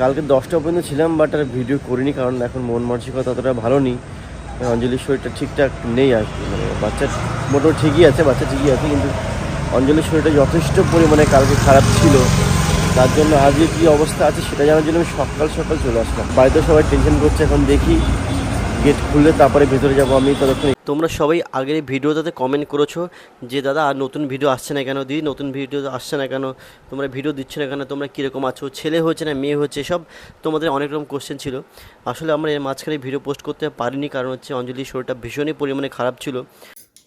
কালকে দশটা পর্যন্ত ছিলাম বাট আর ভিডিও করিনি কারণ এখন মন মানসিকতা অতটা ভালো নেই। অঞ্জলির শরীরটা ঠিকঠাক নেই আর কি মানে বাচ্চার মোটর ঠিকই আছে, বাচ্চা ঠিকই আছে, কিন্তু অঞ্জলির শরীরটা যথেষ্ট পরিমাণে কালকে খারাপ ছিল। তার জন্য আজকে কী অবস্থা আছে সেটা জানার জন্য আমি সকাল সকাল চলে আসলাম। বাড়িতে সবাই টেনশন করছে, এখন দেখি গেট খুললে তারপরে ভেতরে যাব আমি ততক্ষণ তোমরা সবাই আগের ভিডিওটাতে কমেন্ট করেছ যে দাদা আর নতুন ভিডিও আসছে না কেন? দিদি নতুন ভিডিও আসছে না কেন? তোমরা ভিডিও দিচ্ছ না কেন? তোমরা কীরকম আছো? ছেলে হয়েছে না মেয়ে হচ্ছে সব তোমাদের অনেক রকম কোশ্চেন ছিল। আসলে আমরা এর মাঝখানে ভিডিও পোস্ট করতে পারিনি কারণ হচ্ছে অঞ্জলির শরীরটা ভীষণই পরিমাণে খারাপ ছিল।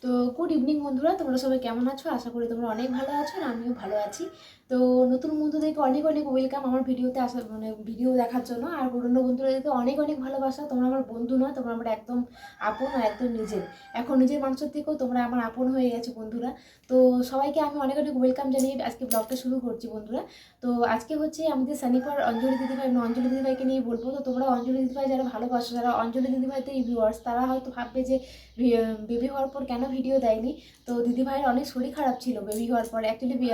তো গুড ইভিনিং বন্ধুরা তোমরা সবাই কেমন আছো? আশা করি তোমরা অনেক ভালো আছো আর আমিও ভালো আছি। তো নতুন বন্ধুদেরকে অনেক অনেক ওয়েলকাম আমার ভিডিওতে আসা মানে ভিডিও দেখার জন্য। আর পুরনো বন্ধুদেরকে অনেক অনেক ভালোবাসা। তোমরা আমার বন্ধু নয়, তোমরা আমার একদম আপন আর একদম নিজের। এখন নিজের মানুষের থেকেও তোমরা আমার আপন হয়ে গেছো বন্ধুরা। তো সবাইকে আমি অনেক অনেক ওয়েলকাম জানিয়ে আজকে ব্লগটা শুরু করছি বন্ধুরা। তো আজকে হচ্ছে আমাদের সানিপার অঞ্জলি দিদিভাই মানে অঞ্জলি দিদিভাইকে নিয়ে বলব। তো তোমরা অঞ্জলি দিদিভাই যারা ভালোবাসো, যারা অঞ্জলি দিদিভাইতে ভিউয়ার্স তারা হয়তো ভাববে যে বেবি হওয়ার পর কেন ভিডিও দেয়নি? তো দিদিভাইয়ের অনেক শরীর খারাপ ছিল বেবি হওয়ার পর। অ্যাকচুয়ালি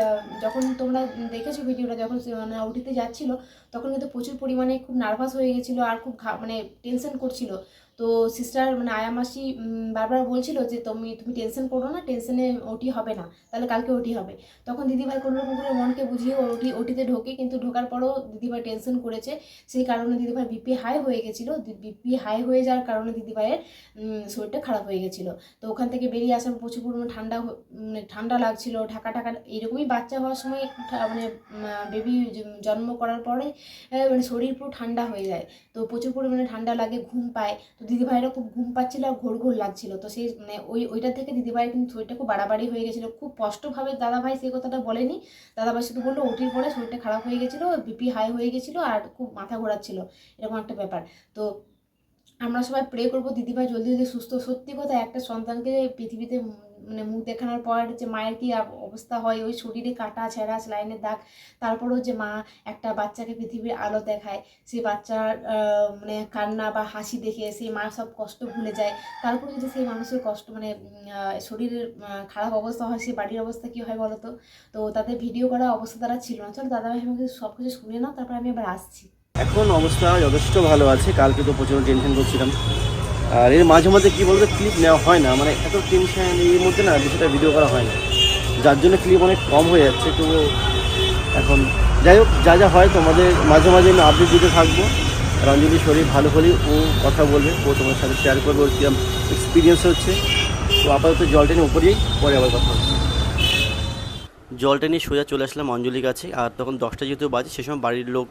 যখন তোমরা দেখেছ ভিডিওটা যখন মানে উঠিতে যাচ্ছিল, তখন কিন্তু প্রচুর পরিমাণে খুব নার্ভাস হয়ে গেছিল আর খুব মানে টেনশন করছিল। তো সিস্টার মানে আয়া মাসি বারবার বলছিল যে তুমি তুমি টেনশন করো না টেনশনে ওটি হবে না, তাহলে কালকে ওটি হবে। তখন দিদিভাই কোনো রকম করে মনকে বুঝিয়ে ওটি ওটিতে ঢোকে, কিন্তু ঢোকার পরও দিদিভাই টেনশন করেছে। সেই কারণে দিদিভাই বিপি হাই হয়ে গেছিল। বিপি হাই হয়ে যাওয়ার কারণে দিদিভাইয়ের শরীরটা খারাপ হয়ে গেছিল। তো ওখান থেকে বেরিয়ে আসার প্রচুর পরিমাণে ঠান্ডা মানে ঠান্ডা লাগছিল, ঢাকা টাকা এরকমই বাচ্চা হওয়ার সময় মানে বেবি জন্ম করার পরে মানে শরীর পুরো ঠান্ডা হয়ে যায়। তো প্রচুর পরিমাণে ঠান্ডা লাগে, ঘুম পায়। তো দিদিভাইয়েরও খুব ঘুম পাচ্ছিল আর ঘোর ঘোর লাগছিল। তো সেই মানে ওই, ওইটা থেকে দিদিভাইয়ের কিন্তু শরীরটা খুব বাড়াবাড়ি হয়ে গেছিল। খুব কষ্টভাবে দাদাভাই সেই কথাটা বলেনি। দাদাভাই শুধু বলল ওটির পরে শরীরটা খারাপ হয়ে গেছিল বিপি হাই হয়ে গেছিল আর খুব মাথা ঘোরাচ্ছিল। এরকম একটা ব্যাপার। তো আমরা সবাই প্রে করব দিদিভাই জলদি জলদি সুস্থ। সত্যি কথা, একটা সন্তানকে পৃথিবীতে মানে মুখ দেখানোর পর যে মায়ের কি অবস্থা হয়? ওই শরীরে কাটা, ছেঁড়া লাইনের দাগ। তারপরেও যে মা একটা বাচ্চাকে পৃথিবীর আলো দেখায় সেই বাচ্চার মানে কান্না বা হাসি দেখে সেই মা সব কষ্ট ভুলে যায়। তারপরে যদি সেই মানুষের কষ্ট মানে শরীরের খারাপ অবস্থা হয় সেই বাড়ির অবস্থা কী হয় বলো তো? তো তাদের ভিডিও করা অবস্থা তারা ছিল না। চলো দাদাভাই, আমাকে সব কিছু শুনে নাও, তারপর আমি আবার আসছি। এখন অবস্থা যথেষ্ট ভালো আছে। কালকে তো প্রচুর টেনশন করছিলাম। আর এর মাঝে মাঝে কী বলতো ক্লিপ নেওয়া হয় না। মানে এত টেনশন এর মধ্যে না বিষয়টা ভিডিও করা হয় না। যার জন্য ক্লিপ অনেক কম হয়ে যাচ্ছে, তো এখন যাই হোক, যা যা হয় তোমাদের মাঝে মাঝে আমি আপডেট দিতে থাকব। কারণ অঞ্জলির শরীর ভালো হলে ও কথা বলবে, ও তোমার সাথে শেয়ার করবে, ওর কীরকম এক্সপিরিয়েন্স হচ্ছে। তো আপাতত জল টেনে উপরেই, পরে আবার কথা হচ্ছে জলটা নিয়ে সোজা চলে আসলাম অঞ্জলি কাছে আর তখন দশটা যেহেতু বাজে, সে সময় বাড়ির লোক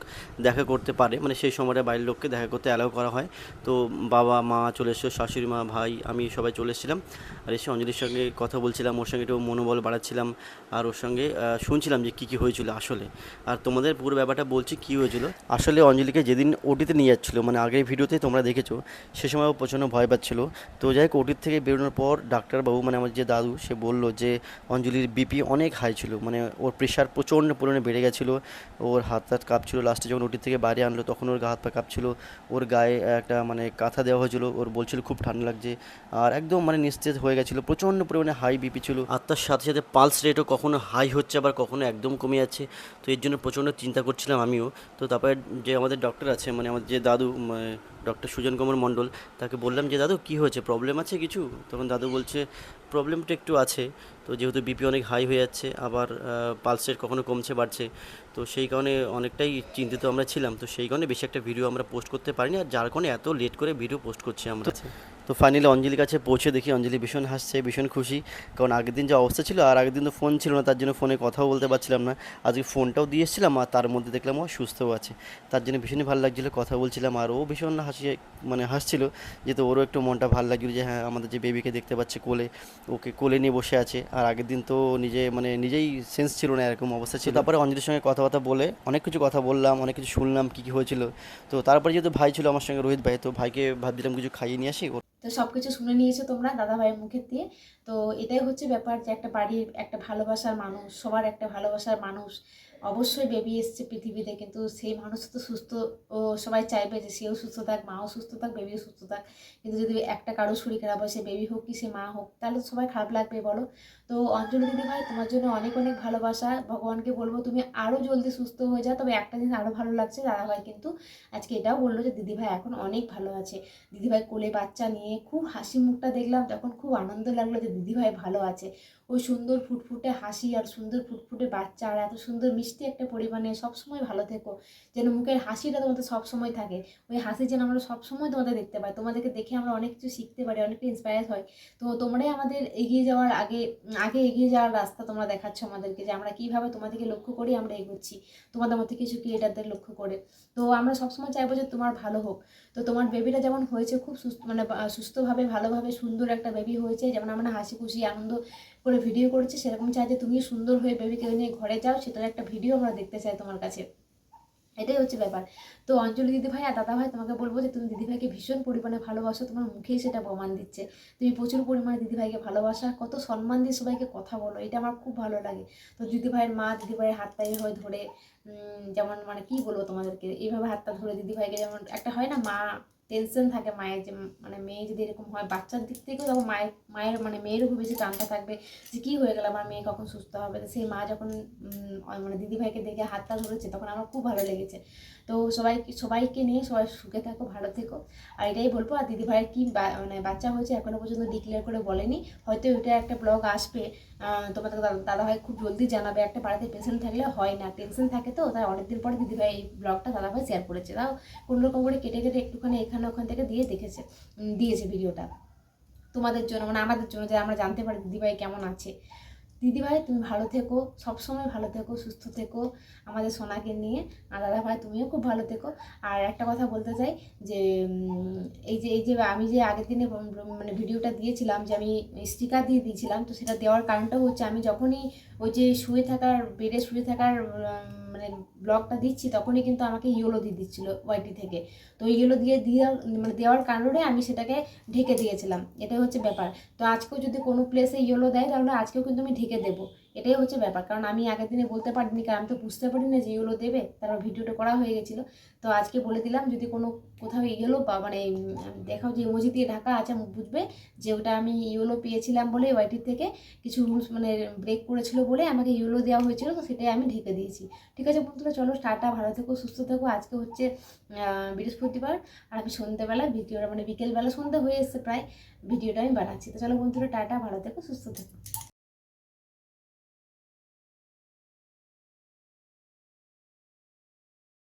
দেখা করতে পারে। মানে সেই সময়টা বাড়ির লোককে দেখা করতে অ্যালাউ করা হয়। তো বাবা, মা চলে এসেছ শাশুড়ি মা, ভাই, আমি সবাই চলে এসেছিলাম। আর এসে অঞ্জলির সঙ্গে কথা বলছিলাম, ওর সঙ্গে একটু মনোবল বাড়াচ্ছিলাম। আর ওর সঙ্গে শুনছিলাম যে কী কী হয়েছিল আসলে। আর তোমাদের পুরো ব্যাপারটা বলছি, কী হয়েছিল? আসলে অঞ্জলিকে যেদিন ওটিতে নিয়ে যাচ্ছিল মানে আগের ভিডিওতে তোমরা দেখেছ, সে সময় ও প্রচণ্ড ভয় পাচ্ছিল। তো যাই হোক, ওটির থেকে বেরোনোর পর ডাক্তারবাবু মানে আমার যে দাদু, সে বলল যে অঞ্জলির বিপি অনেক হাই ছিল। মানে ওর প্রেশার প্রচণ্ড পরিমাণে বেড়ে গেছিল। ওর হাত হাত কাঁপছিল। লাস্টে যখন ওটির থেকে বাইরে আনলো, তখন ওর গা হাত পা কাঁপছিল। ওর গায়ে একটা মানে কাঁথা দেওয়া হয়েছিল। ওর বলছিল খুব ঠান্ডা লাগছে। আর একদম মানে নিস্তেজ হয়ে গেছিল। প্রচণ্ড পরিমাণে হাই বিপি ছিল। আর তার সাথে সাথে পালস রেটও কখনো হাই হচ্ছে, আবার কখনো একদম কমে যাচ্ছে। তো এর জন্য প্রচণ্ড চিন্তা করছিলাম আমিও। তো তারপরে যে আমাদের ডক্টর আছে মানে আমাদের যে দাদু ডক্টর সুজন কুমার মণ্ডল, তাকে বললাম যে, দাদু, কী হয়েছে? প্রবলেম আছে কিছু? তখন দাদু বলছে প্রবলেমটা একটু আছে। তো যেহেতু বিপি অনেক হাই হয়ে যাচ্ছে আবার পালস রেট কখনো কমছে বাড়ছে। তো সেই কারণে অনেকটাই চিন্তিত আমরা ছিলাম। তো সেই কারণে বেশি একটা ভিডিও আমরা পোস্ট করতে পারিনি। আর যার কারণে এত লেট করে ভিডিও পোস্ট করছি আমরা তো ফাইনালি অঞ্জলির কাছে পৌঁছে দেখি অঞ্জলি ভীষণ হাসছে, ভীষণ খুশি। কারণ আগের দিন যে অবস্থা ছিল আর আগের দিন তো ফোন ছিল না, তার জন্য ফোনে কথাও বলতে পারছিলাম না। আজকে ফোনটাও দিয়ে এসেছিলাম আর তার মধ্যে দেখলাম ও সুস্থও আছে। তার জন্য ভীষণই ভালো লাগছিল, কথা বলছিলাম আর ও ভীষণ হাসি মানে হাসছিল যেহেতু ওরও একটু মনটা ভালো লাগছিল যে হ্যাঁ আমাদের যে বেবিকে দেখতে পাচ্ছে কোলে, ওকে কোলে নিয়ে বসে আছে। আর আগের দিন তো নিজে মানে নিজেই সেন্স ছিল না এরকম অবস্থা ছিল। তারপরে অঞ্জলির সঙ্গে কথাবার্তা বলে অনেক কিছু কথা বললাম, অনেক কিছু শুনলাম, কী কী হয়েছিল। তো তারপরে যেহেতু ভাই ছিল আমার সঙ্গে, রোহিত ভাই, তো ভাইকে ভাবছিলাম কিছু খাইয়ে নিয়ে আসি। তো সব কিছু শুনে নিয়েছো তোমরা দাদা ভাইয়ের মুখের দিয়ে। তো এটাই হচ্ছে ব্যাপার যে একটা বাড়ির একটা ভালোবাসার মানুষ, সবার একটা ভালোবাসার মানুষ। অবশ্যই বেবি এসছে পৃথিবীতে, কিন্তু সেই মানুষ তো সুস্থ, ও সবাই চাইবে যে সেও সুস্থ থাক, মাও সুস্থ থাক বেবিও সুস্থ থাক। কিন্তু যদি একটা কারও শরীর খারাপ হয়, সে বেবি হোক কি সে মা হোক, তাহলে সবাই খারাপ লাগবে, বলো। তো অঞ্জলি দিদি ভাই, তোমার জন্য অনেক অনেক ভালোবাসা। ভগবানকে বলব তুমি আরও জলদি সুস্থ হয়ে যাও, তবে একটা জিনিস আরও ভালো লাগছে দাদাভাই কিন্তু আজকে এটাও বলল যে দিদিভাই এখন অনেক ভালো আছে। দিদিভাই কোলে বাচ্চা নিয়ে খুব হাসি মুখটা দেখলাম, তখন খুব আনন্দ লাগল যে দিদিভাই ভালো আছে। ওই সুন্দর ফুটফুটে হাসি আর সুন্দর ফুটফুটে বাচ্চা আর এত সুন্দর মিষ্টি একটা পরিমাণে সবসময় ভালো থেকো। যেন মুখের হাসিটা তোমাদের সবসময় থাকে। ওই হাসি যেন আমরা সবসময় তোমাদের দেখতে পাই। তোমাদেরকে দেখে আমরা অনেক কিছু শিখতে পারি, অনেকটা ইন্সপায়ার হয়। তো তোমরাই আমাদের এগিয়ে যাওয়ার আগে আগে এগিয়ে যাওয়ার রাস্তা তোমরা দেখাচ্ছ আমাদেরকে যে আমরা কীভাবে তোমাদেরকে লক্ষ্য করি আমরা এগোচ্ছি। তোমাদের মধ্যে কিছু ক্রিয়েটারদের লক্ষ্য করে। তো আমরা সবসময় চাইব যে তোমার ভালো হোক। তো তোমার বেবিটা যেমন হয়েছে, খুব সুস্থ মানে সুস্থভাবে, ভালোভাবে, সুন্দর একটা বেবি হয়েছে। যেমন আমরা হাসি খুশি, আনন্দ করে ভিডিও করেছি, সেরকম চাই যে তুমি সুন্দর হয়ে বেবিকে নিয়ে ঘরে যাও সেটার একটা ভিডিও আমরা দেখতে চাই তোমার কাছে। এটাই হচ্ছে ব্যাপার। তো অঞ্জলি দিদিভাই আর দাদা ভাই তোমাকে বলব যে তুমি দিদিভাইকে ভীষণ পরিমাণে ভালোবাসো, তোমার মুখেই সেটা প্রমাণ দিচ্ছে। তুমি প্রচুর পরিমাণে দিদিভাইকে ভালোবাসা, কত সম্মান দিয়ে সবাইকে কথা বলো, এটা আমার খুব ভালো লাগে। তো দিদিভাইয়ের মা দিদিভাইয়ের হাতটা এইভাবে ধরে যেমন মানে কি বলব তোমাদেরকে, এইভাবে হাতটা ধরে দিদিভাইকে যেমন, একটা হয় না মা টেনশন থাকে মায়ের যে মানে মেয়ে যদি এরকম হয়, বাচ্চার দিক থেকেও তখন মায়ের মায়ের মানে মেয়েরও খুব বেশি টানটা থাকবে যে কী হয়ে গেল আমার মেয়ে কখন সুস্থ হবে? সেই মা যখন মানে দিদিভাইকে দেখে হাতটা ধরেছে, তখন আমার খুব ভালো লেগেছে। তো সবাই, সবাইকে নিয়ে সবাই সুখে থাকো, ভালো থেকো। আর এটাই বলব, আর দিদিভাইয়ের কি মানে বাচ্চা হয়েছে এখনও পর্যন্ত ডিক্লেয়ার করে বলেনি। হয়তো ওইটা একটা ব্লগ আসবে তোমাদের দাদা- দাদাভাই খুব জলদি জানাবে। একটা বাড়িতে পেশেন্ট থাকলে হয় না। টেনশন থাকে তো, তাই অনেকদিন পরে দিদিভাই এই ব্লগটা দাদাভাই শেয়ার করেছে। তাও কোনো রকম করে কেটে কেটে একটুখানি এখানে ওখান থেকে দিয়ে দেখেছে দিয়েছে ভিডিওটা তোমাদের জন্য মানে আমাদের জন্য, যে আমরা জানতে পারি দিদিভাই কেমন আছে। দিদিভাই, তুমি ভালো থেকো, সবসময় ভালো থেকো, সুস্থ থেকো আমাদের সোনাকে নিয়ে। আর দাদা ভাই তুমিও খুব ভালো থেকো। আর একটা কথা বলতে চাই যে এই যে এই যে আমি যে আগের দিনে মানে ভিডিওটা দিয়েছিলাম যে আমি স্টিকার দিয়ে দিয়েছিলাম, তো সেটা দেওয়ার কারণটা হচ্ছে আমি যখনই ওই যে শুয়ে থাকার, বেডে শুয়ে থাকার মানে ব্লগটা দিচ্ছি, তখনই কিন্তু আমাকে ইয়েলো দিয়ে দিচ্ছিল ওয়াইটি থেকে। তো ইয়েলো দিয়ে দিয়ে মানে দেওয়ার কারণে আমি সেটাকে ঢেকে দিয়েছিলাম। এটাই হচ্ছে ব্যাপার। তো আজকেও যদি কোনো প্লেসে ইয়েলো দেয়, তাহলে আজকেও কিন্তু আমি ঢেকে দেবো। এটাই হচ্ছে ব্যাপার। কারণ আমি আগের দিনে বলতে পারিনি, কারণ আমি তো বুঝতে পারি না যে ইয়েলো দেবে। তারপর ভিডিওটা করা হয়ে গেছিল। তো আজকে বলে দিলাম, যদি কোনো কোথাও ইয়েলো বা মানে দেখাও যে ইমোজি দিয়ে ঢাকা আছে বুঝবে যে ওটা আমি ইয়েলো পেয়েছিলাম বলে ওয়াইটির থেকে কিছু রুলস মানে ব্রেক করেছিল বলে আমাকে ইয়েলো দেওয়া হয়েছিল, তো সেটাই আমি ঢেকে দিয়েছি। ঠিক আছে বন্ধুরা, চলো টাটা ভালো থেকো, সুস্থ থেকো। আজকে হচ্ছে বৃহস্পতিবার আর আমি সন্ধ্যেবেলা ভিডিওটা মানে বিকেলবেলা সন্ধ্যা হয়ে এসছে প্রায়, ভিডিওটা আমি বানাচ্ছি। তো চলো বন্ধুরা, টাটা, ভালো থেকো, সুস্থ থেকো।